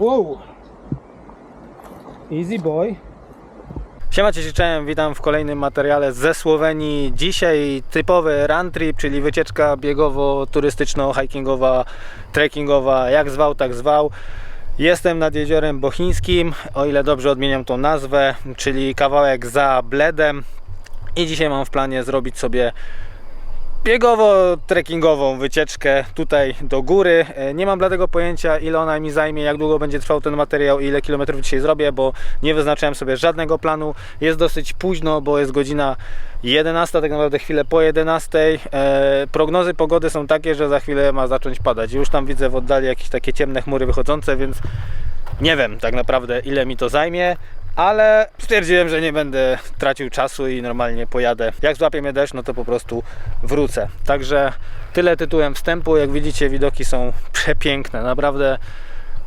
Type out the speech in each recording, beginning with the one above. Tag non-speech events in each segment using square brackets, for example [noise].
Wow. Easy boy. Siema, cześć, witam w kolejnym materiale ze Słowenii. Dzisiaj typowy run trip, czyli wycieczka biegowo-turystyczno-hikingowa, trekkingowa, jak zwał, tak zwał. Jestem nad jeziorem Bochińskim, o ile dobrze odmieniam tą nazwę, czyli kawałek za Bledem. I dzisiaj mam w planie zrobić sobie biegowo-trekkingową wycieczkę tutaj do góry. E, Nie mam dlatego pojęcia, ile ona mi zajmie, jak długo będzie trwał ten materiał, ile kilometrów dzisiaj zrobię, bo nie wyznaczyłem sobie żadnego planu. Jest dosyć późno, bo jest godzina 11, tak naprawdę chwilę po 11. E, prognozy pogody są takie, że za chwilę ma zacząć padać. Już tam widzę w oddali jakieś takie ciemne chmury wychodzące, więc nie wiem tak naprawdę ile mi to zajmie, ale stwierdziłem, że nie będę tracił czasu i normalnie pojadę. Jak złapie mnie deszcz, no to po prostu wrócę. Także tyle tytułem wstępu. Jak widzicie, widoki są [laughs] przepiękne. Naprawdę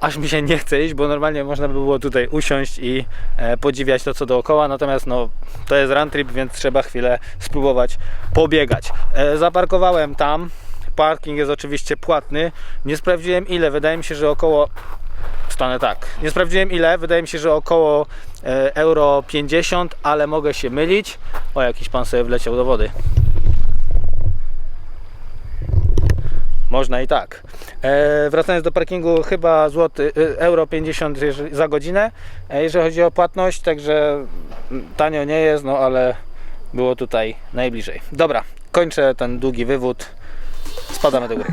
aż mi się nie chce iść, bo normalnie można by było tutaj usiąść i e, podziwiać to, co dookoła. Natomiast no, to jest run trip, więc trzeba chwilę spróbować pobiegać. E, zaparkowałem tam. Parking jest oczywiście płatny. Nie sprawdziłem ile. Wydaje mi się, że około Stanę tak. Nie sprawdziłem ile, wydaje mi się, że około e, euro 50, ale mogę się mylić. O, jakiś pan sobie wleciał do wody. Można i tak. E, wracając do parkingu, chyba złoty, e, euro 50 jeżeli- za godzinę, e, jeżeli chodzi o płatność, także mm, tanio nie jest, no ale było tutaj najbliżej. Dobra, kończę ten długi wywód. Spadamy do góry.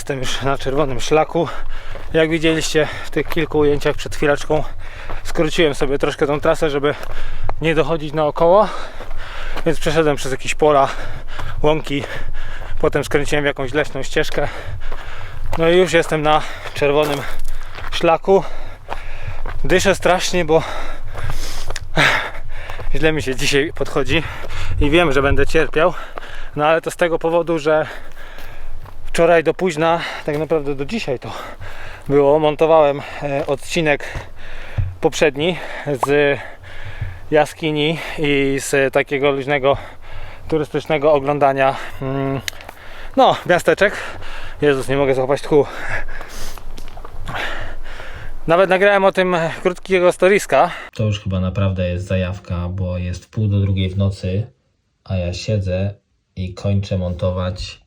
Jestem już na czerwonym szlaku. Jak widzieliście w tych kilku ujęciach przed chwileczką, skróciłem sobie troszkę tą trasę, żeby nie dochodzić naokoło. Więc przeszedłem przez jakieś pola, łąki, potem skręciłem w jakąś leśną ścieżkę. No i już jestem na czerwonym szlaku. Dyszę strasznie, bo [sighs] źle mi się dzisiaj podchodzi i wiem, że będę cierpiał. No ale to z tego powodu, że wczoraj do późna, tak naprawdę do dzisiaj to było, montowałem e, odcinek poprzedni z jaskini i z takiego luźnego turystycznego oglądania mm, no, miasteczek. Jezus, nie mogę złapać tchu. Nawet nagrałem o tym krótkiego storiska. To już chyba naprawdę jest zajawka, bo jest wpół do drugiej w nocy, a ja siedzę i kończę montować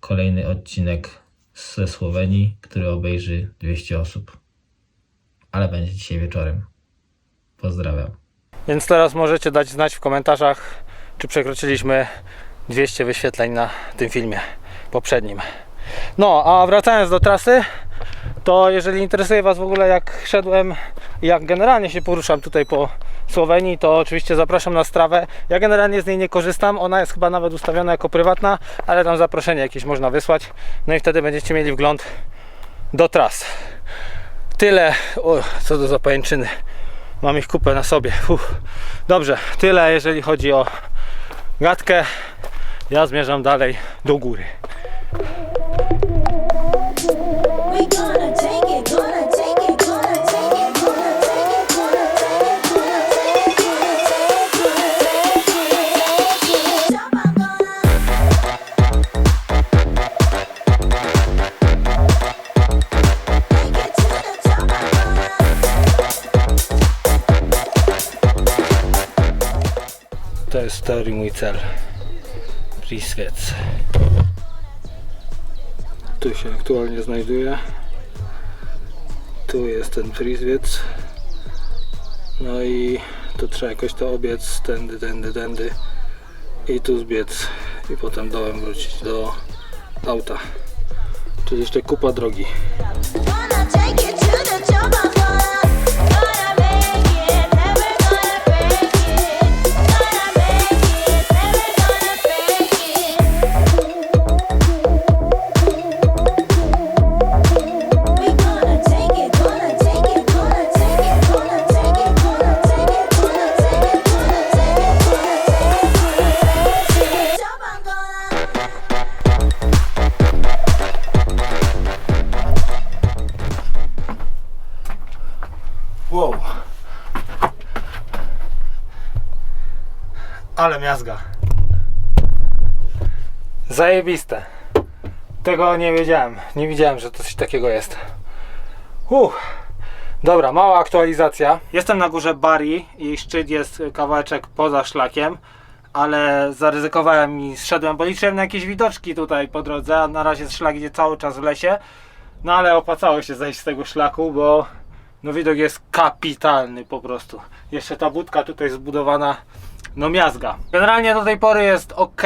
kolejny odcinek ze Słowenii, który obejrzy 200 osób. Ale będzie dzisiaj wieczorem. Pozdrawiam. Więc teraz możecie dać znać w komentarzach, czy przekroczyliśmy 200 wyświetleń na tym filmie poprzednim. No, a wracając do trasy, to jeżeli interesuje Was w ogóle jak szedłem jak generalnie się poruszam tutaj po Słowenii, to oczywiście zapraszam na strawę. Ja generalnie z niej nie korzystam, ona jest chyba nawet ustawiona jako prywatna, ale tam zaproszenie jakieś można wysłać. No i wtedy będziecie mieli wgląd do tras. Tyle, o, co do zapajęczyny. Mam ich kupę na sobie. Uff. Dobrze, tyle jeżeli chodzi o gadkę. Ja zmierzam dalej do góry. Mój cel. Priswiec. Tu się aktualnie znajduję. Tu jest ten Priswiec. No i tu trzeba jakoś to obiec tędy, tędy, tędy i tu zbiec i potem dołem wrócić do auta. Czyli jeszcze kupa drogi. Ale miazga. Zajebiste. Tego nie wiedziałem. Nie widziałem, że coś takiego jest. Uff. Dobra, mała aktualizacja. Jestem na górze Bari i szczyt jest kawałeczek poza szlakiem, ale zaryzykowałem i zszedłem, bo liczyłem na jakieś widoczki tutaj po drodze, a na razie szlak idzie cały czas w lesie. No ale opłacało się zejść z tego szlaku, bo no widok jest kapitalny po prostu. Jeszcze ta budka tutaj zbudowana, no miazga. Generalnie do tej pory jest ok,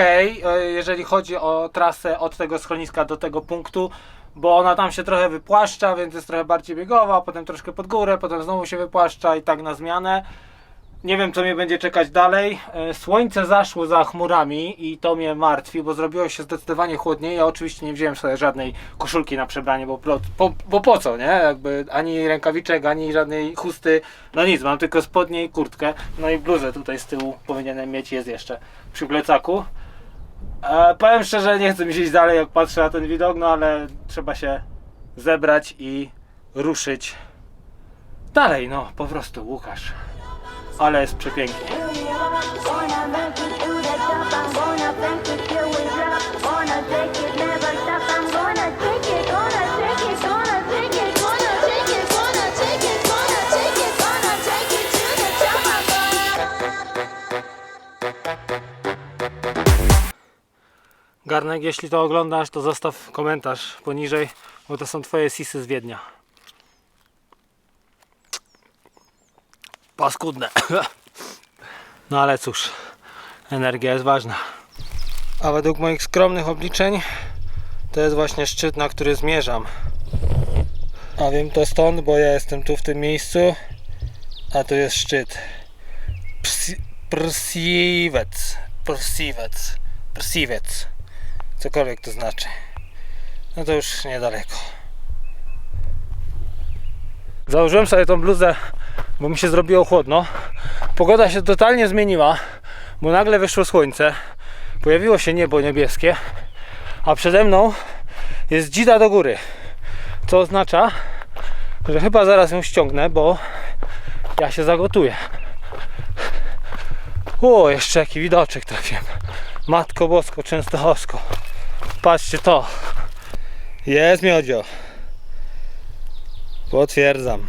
jeżeli chodzi o trasę od tego schroniska do tego punktu, bo ona tam się trochę wypłaszcza, więc jest trochę bardziej biegowa, potem troszkę pod górę, potem znowu się wypłaszcza i tak na zmianę. Nie wiem, co mnie będzie czekać dalej. E, Słońce zaszło za chmurami i to mnie martwi, bo zrobiło się zdecydowanie chłodniej. Ja oczywiście nie wziąłem sobie żadnej koszulki na przebranie, bo, bo po co, nie? Jakby ani rękawiczek, ani żadnej chusty. No nic, mam tylko spodnie i kurtkę. No i bluzę tutaj z tyłu powinienem mieć, jest jeszcze przy plecaku. E, powiem szczerze, nie chcę mi iść dalej, jak patrzę na ten widok, no ale trzeba się zebrać i ruszyć dalej, no po prostu, Łukasz. Ale jest przepięknie. Garnek, jeśli to oglądasz, to zostaw komentarz poniżej, bo to są twoje sisy z Wiednia. Paskudne. [coughs] No ale cóż, energia jest ważna. A według moich skromnych obliczeń to jest właśnie szczyt, na który zmierzam. A wiem to stąd, bo ja jestem tu w tym miejscu, a tu jest szczyt. Psi- Prsiwec. Prsiwec. Prsiwec. Cokolwiek to znaczy. No to już niedaleko. Założyłem sobie tą bluzę, bo mi się zrobiło chłodno. Pogoda się totalnie zmieniła, bo nagle wyszło słońce. Pojawiło się niebo niebieskie, a przede mną jest dzida do góry. Co oznacza, że chyba zaraz ją ściągnę, bo ja się zagotuję. O, jeszcze jaki widoczek trafiłem. Matko Bosko, Częstochowsko. Patrzcie to. Jest miodzio. Potwierdzam.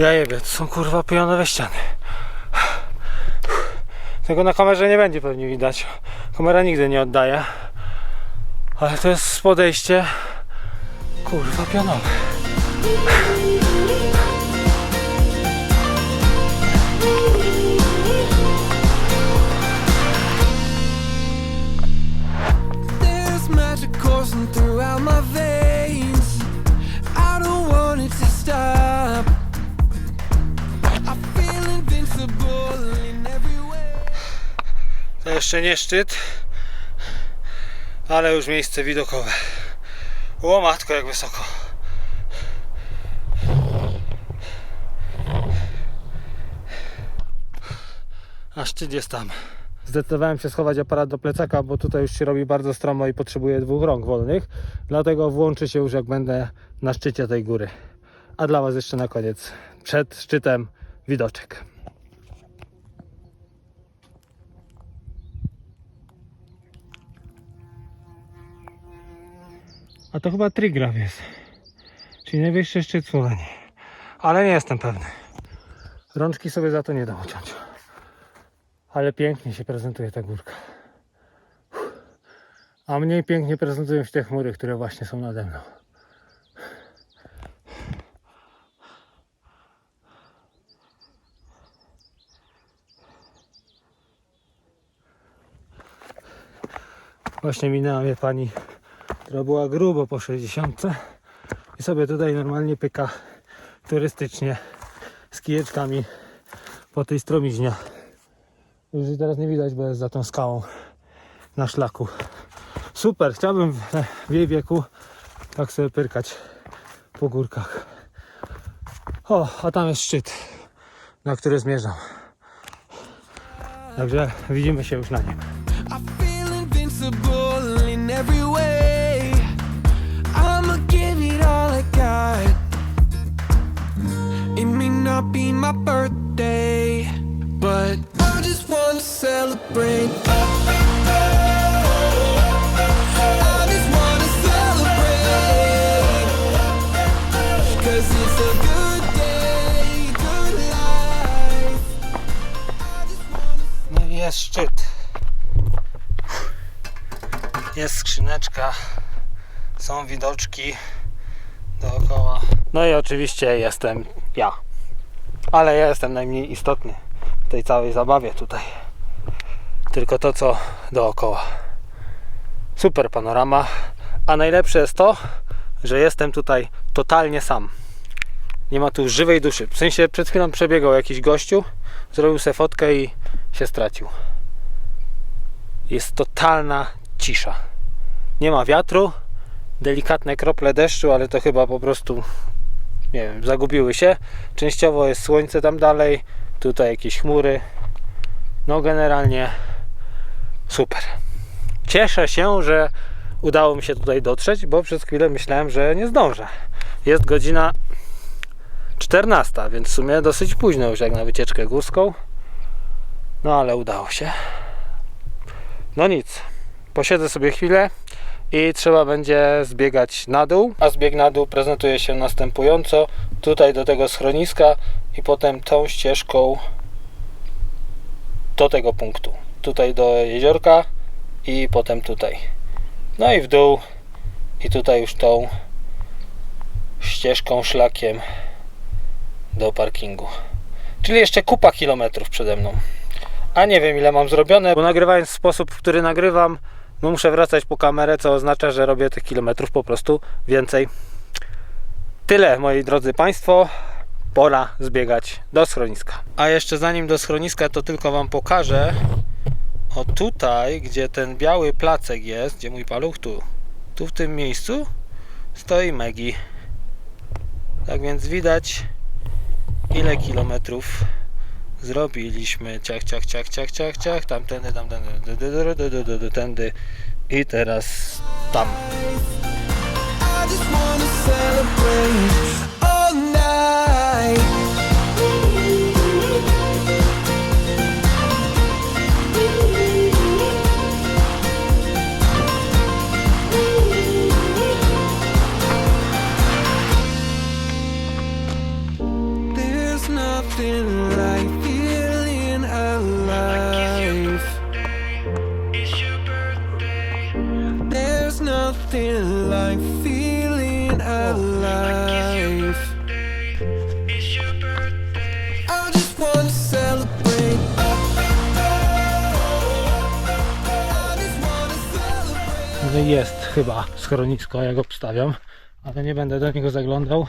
Ja jebie, to są kurwa pionowe ściany. Tego na kamerze nie będzie pewnie widać. Kamera nigdy nie oddaje. Ale to jest podejście kurwa pionowe. Jeszcze nie szczyt, ale już miejsce widokowe. O matko, jak wysoko. A szczyt jest tam, zdecydowałem się schować aparat do plecaka, bo tutaj już się robi bardzo stromo i potrzebuję dwóch rąk wolnych. Dlatego włączy się już jak będę na szczycie tej góry. A dla Was jeszcze na koniec, przed szczytem widoczek. A to chyba Trigraf jest. Czyli najwyższy szczyt Słowenii. Ale nie jestem pewny. Rączki sobie za to nie dam uciąć. Ale pięknie się prezentuje ta górka. A mniej pięknie prezentują się te chmury, które właśnie są nade mną. Właśnie minęła mnie pani, która była grubo po 60 i sobie tutaj normalnie pyka turystycznie z kijeczkami po tej stromiźnie. Już jej teraz nie widać, bo jest za tą skałą na szlaku. Super, chciałbym w, jej wieku tak sobie pyrkać po górkach. O, a tam jest szczyt, na który zmierzam. Także widzimy się już na nim. Not be my birthday, but I just wanna celebrate. I just wanna celebrate. Cause it's a good day, good life. I just wanna No i jest szczyt. Jest skrzyneczka. Są widoczki dookoła. No i oczywiście jestem ja. Ale ja jestem najmniej istotny w tej całej zabawie tutaj. Tylko to, co dookoła. Super panorama. A najlepsze jest to, że jestem tutaj totalnie sam. Nie ma tu żywej duszy. W sensie przed chwilą przebiegał jakiś gościu, zrobił sobie fotkę i się stracił. Jest totalna cisza. Nie ma wiatru, delikatne krople deszczu, ale to chyba po prostu nie wiem, zagubiły się. Częściowo jest słońce tam dalej, tutaj jakieś chmury. No generalnie super. Cieszę się, że udało mi się tutaj dotrzeć, bo przez chwilę myślałem, że nie zdążę. Jest godzina 14, więc w sumie dosyć późno już jak na wycieczkę górską. No ale udało się. No nic. Posiedzę sobie chwilę i trzeba będzie zbiegać na dół. A zbieg na dół prezentuje się następująco. Tutaj do tego schroniska i potem tą ścieżką do tego punktu. Tutaj do jeziorka i potem tutaj. No i w dół i tutaj już tą ścieżką, szlakiem do parkingu. Czyli jeszcze kupa kilometrów przede mną. A nie wiem ile mam zrobione, bo nagrywając w sposób, w który nagrywam, no muszę wracać po kamerę, co oznacza, że robię tych kilometrów po prostu więcej. Tyle, moi drodzy Państwo. Pora zbiegać do schroniska. A jeszcze zanim do schroniska, to tylko Wam pokażę. O tutaj, gdzie ten biały placek jest, gdzie mój paluch tu, tu w tym miejscu stoi Megi. Tak więc widać ile kilometrów zrobiliśmy ciach, ciach, ciach, ciach, ciach, ciach, tamtędy, tamtędy, tędy i teraz tam. I just wanna celebrate jest chyba schronisko, jak obstawiam, ale nie będę do niego zaglądał.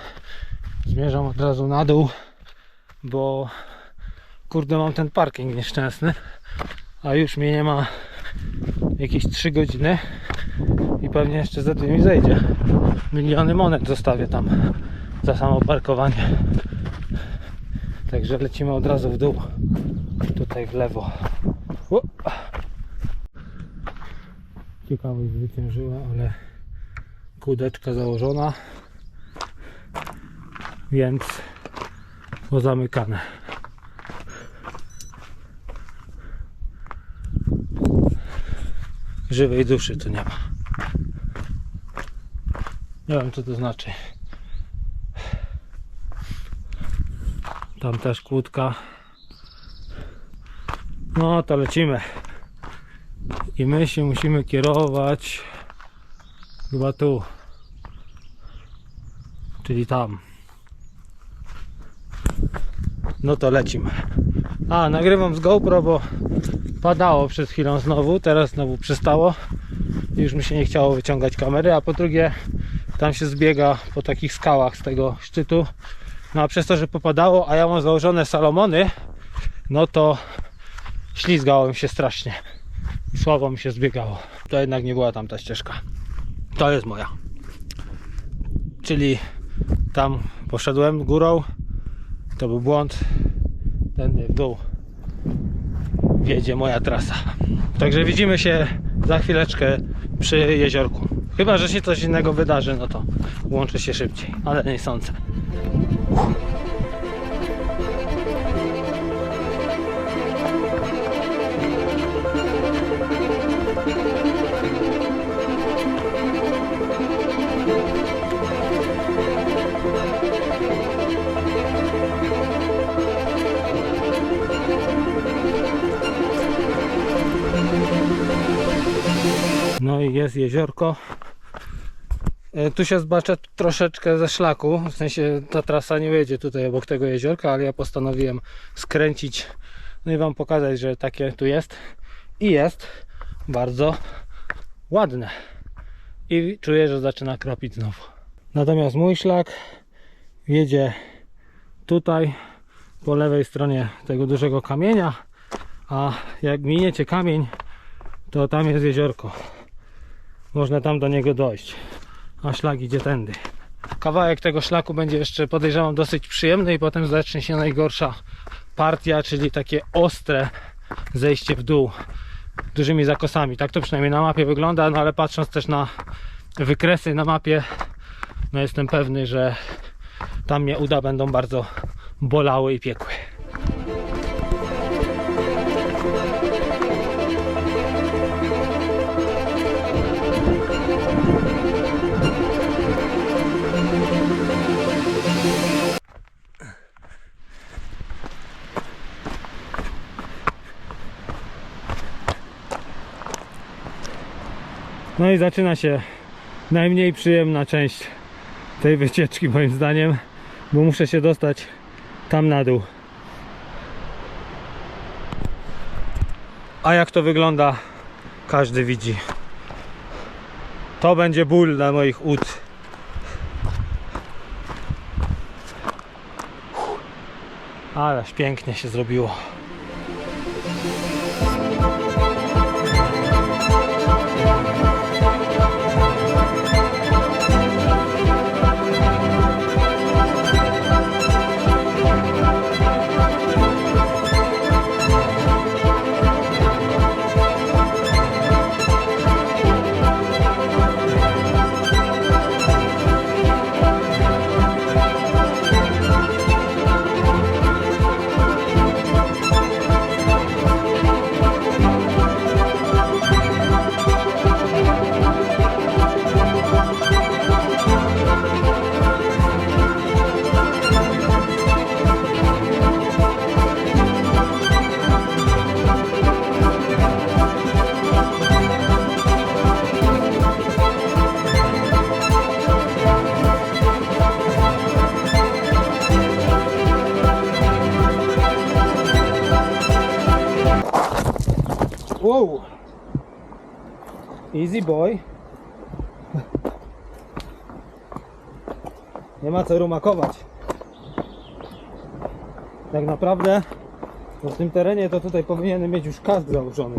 Zmierzam od razu na dół, bo kurde mam ten parking nieszczęsny, a już mnie nie ma jakieś 3 godziny i pewnie jeszcze za tym mi zejdzie. Miliony monet zostawię tam za samo parkowanie. Także lecimy od razu w dół, tutaj w lewo. Ciekawość zwyciężyła, ale kłódeczka założona, więc pozamykane. Żywej duszy tu nie ma. Nie wiem co to znaczy. Tam też kłódka. No to lecimy. I my się musimy kierować chyba tu. Czyli tam. No to lecimy. A, nagrywam z GoPro, bo padało przed chwilą znowu, teraz znowu przestało. I Już mi się nie chciało wyciągać kamery, a po drugie tam się zbiega po takich skałach z tego szczytu. No a przez to, że popadało, a ja mam założone Salomony, no to ślizgało mi się strasznie. Słabo mi się zbiegało. To jednak nie była tamta ścieżka. To jest moja. Czyli tam poszedłem górą. To był błąd. Tędy w dół wiedzie moja trasa. Także widzimy się za chwileczkę przy jeziorku. Chyba, że się coś innego wydarzy, no to łączę się szybciej, ale nie sądzę. No i jest jeziorko. E, Tu się zbaczę troszeczkę ze szlaku, w sensie ta trasa nie jedzie tutaj obok tego jeziorka, ale ja postanowiłem skręcić, no i Wam pokazać, że takie tu jest. I jest bardzo ładne. I czuję, że zaczyna kropić znowu. Natomiast mój szlak jedzie tutaj, po lewej stronie tego dużego kamienia, a jak miniecie kamień, to tam jest jeziorko. Można tam do niego dojść. A szlak idzie tędy. Kawałek tego szlaku będzie jeszcze podejrzewam dosyć przyjemny i potem zacznie się najgorsza partia, czyli takie ostre zejście w dół dużymi zakosami. Tak to przynajmniej na mapie wygląda, no ale patrząc też na wykresy na mapie, no jestem pewny, że tam mnie uda będą bardzo bolały i piekły. No i zaczyna się najmniej przyjemna część tej wycieczki moim zdaniem, bo muszę się dostać tam na dół. A jak to wygląda, każdy widzi. To będzie ból dla moich ud. Ależ pięknie się zrobiło. Easy boy. Nie ma co rumakować. Tak naprawdę w tym terenie to tutaj powinienem mieć już kask założony.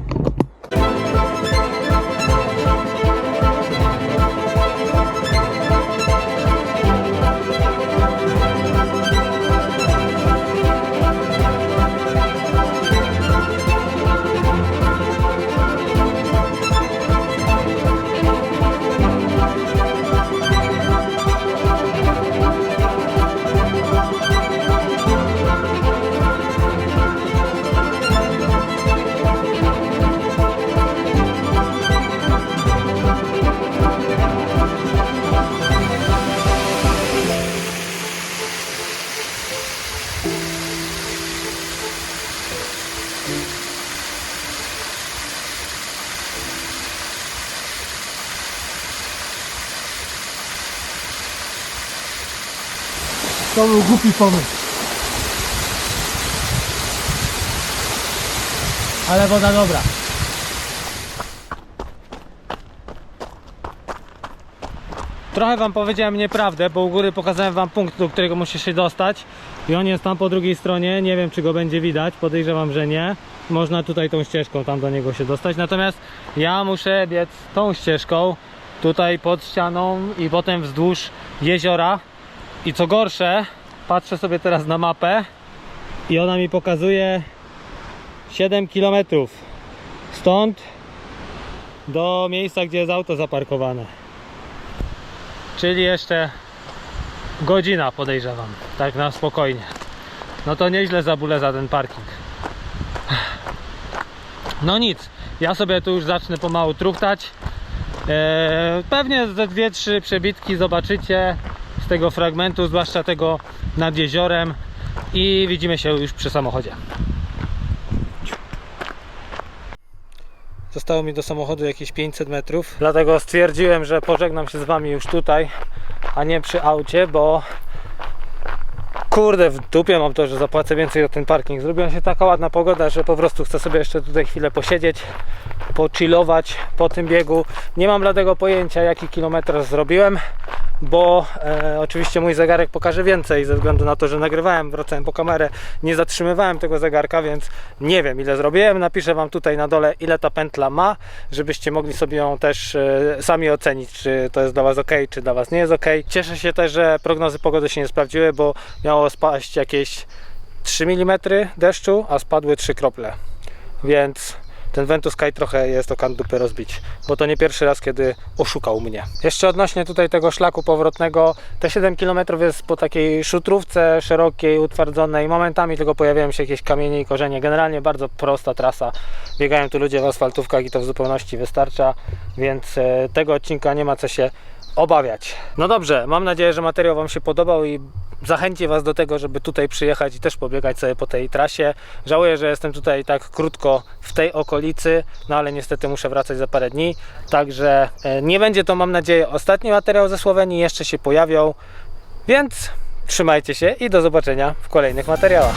To był głupi pomysł. Ale woda dobra. Trochę wam powiedziałem nieprawdę, bo u góry pokazałem wam punkt, do którego musisz się dostać. I on jest tam po drugiej stronie, nie wiem czy go będzie widać, podejrzewam, że nie. Można tutaj tą ścieżką tam do niego się dostać, natomiast ja muszę biec tą ścieżką tutaj pod ścianą i potem wzdłuż jeziora i co gorsze, patrzę sobie teraz na mapę i ona mi pokazuje 7 km stąd do miejsca, gdzie jest auto zaparkowane. Czyli jeszcze godzina podejrzewam, tak na spokojnie. No to nieźle zabulę za ten parking. No nic, ja sobie tu już zacznę pomału truchtać. Eee, pewnie ze dwie, trzy przebitki zobaczycie z tego fragmentu, zwłaszcza tego nad jeziorem i widzimy się już przy samochodzie. Zostało mi do samochodu jakieś 500 metrów, dlatego stwierdziłem, że pożegnam się z Wami już tutaj, a nie przy aucie, bo kurde, w dupie mam to, że zapłacę więcej za ten parking. Zrobiła się taka ładna pogoda, że po prostu chcę sobie jeszcze tutaj chwilę posiedzieć, pochillować po tym biegu. Nie mam dlatego pojęcia, jaki kilometr zrobiłem, bo e, oczywiście mój zegarek pokaże więcej ze względu na to, że nagrywałem, wracałem po kamerę, nie zatrzymywałem tego zegarka, więc nie wiem ile zrobiłem. Napiszę Wam tutaj na dole, ile ta pętla ma, żebyście mogli sobie ją też e, sami ocenić, czy to jest dla Was ok, czy dla Was nie jest ok. Cieszę się też, że prognozy pogody się nie sprawdziły, bo miało spaść jakieś 3 mm deszczu, a spadły 3 krople. Więc ten Ventus Sky trochę jest o kan dupy rozbić, bo to nie pierwszy raz, kiedy oszukał mnie. Jeszcze odnośnie tutaj tego szlaku powrotnego, te 7 km jest po takiej szutrówce szerokiej, utwardzonej, momentami tylko pojawiają się jakieś kamienie i korzenie. Generalnie bardzo prosta trasa. Biegają tu ludzie w asfaltówkach i to w zupełności wystarcza, więc e, tego odcinka nie ma co się obawiać. No dobrze, mam nadzieję, że materiał Wam się podobał i zachęci Was do tego, żeby tutaj przyjechać i też pobiegać sobie po tej trasie. Żałuję, że jestem tutaj tak krótko w tej okolicy, no ale niestety muszę wracać za parę dni. Także e, nie będzie to, mam nadzieję, ostatni materiał ze Słowenii, jeszcze się pojawią. Więc trzymajcie się i do zobaczenia w kolejnych materiałach.